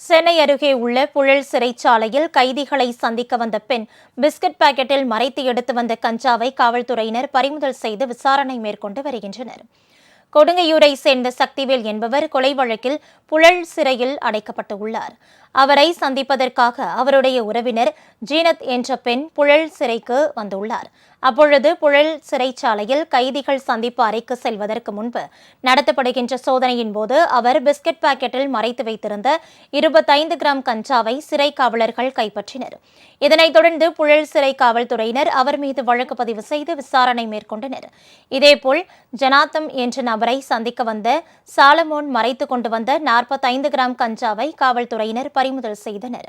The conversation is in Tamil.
சென்னை அருகே உள்ள புழல் சிறைச்சாலையில் கைதிகளை சந்திக்க வந்த பெண் பிஸ்கட் பாக்கெட்டில் மறைத்து எடுத்து வந்த கஞ்சாவை காவல்துறையினர் பறிமுதல் செய்து விசாரணை மேற்கொண்டு வருகின்றனர். கொடுங்கையூரை சேர்ந்த சக்திவேல் என்பவர் கொலை வழக்கில் புழல் சிறையில் அடைக்கப்பட்டுள்ளார். அவரை சந்திப்பதற்காக அவருடைய உறவினர் ஜீனத் என்ற பெண் புழல் சிறைக்கு வந்துள்ளார். அப்பொழுது புழல் சிறைச்சாலையில் கைதிகள் சந்திப்பு அறைக்கு செல்வதற்கு முன்பு நடத்தப்படுகின்ற சோதனையின் போது அவர் பிஸ்கட் பாக்கெட்டில் மறைத்து வைத்திருந்த இருபத்தைந்து கிராம் கஞ்சாவை சிறை காவலர்கள் கைப்பற்றினர். இதனைத் தொடர்ந்து புழல் சிறை காவல்துறையினர் அவர் மீது வழக்கு பதிவு செய்து விசாரணை மேற்கொண்டனர். இதேபோல் ஜனாத்தம் என்ற நபரை சந்திக்க வந்த சாலமோன் மறைத்து கொண்டு வந்த நாற்பத்தைந்து கிராம் கஞ்சாவை காவல்துறையினர் பறிமுதல் செய்தனர்.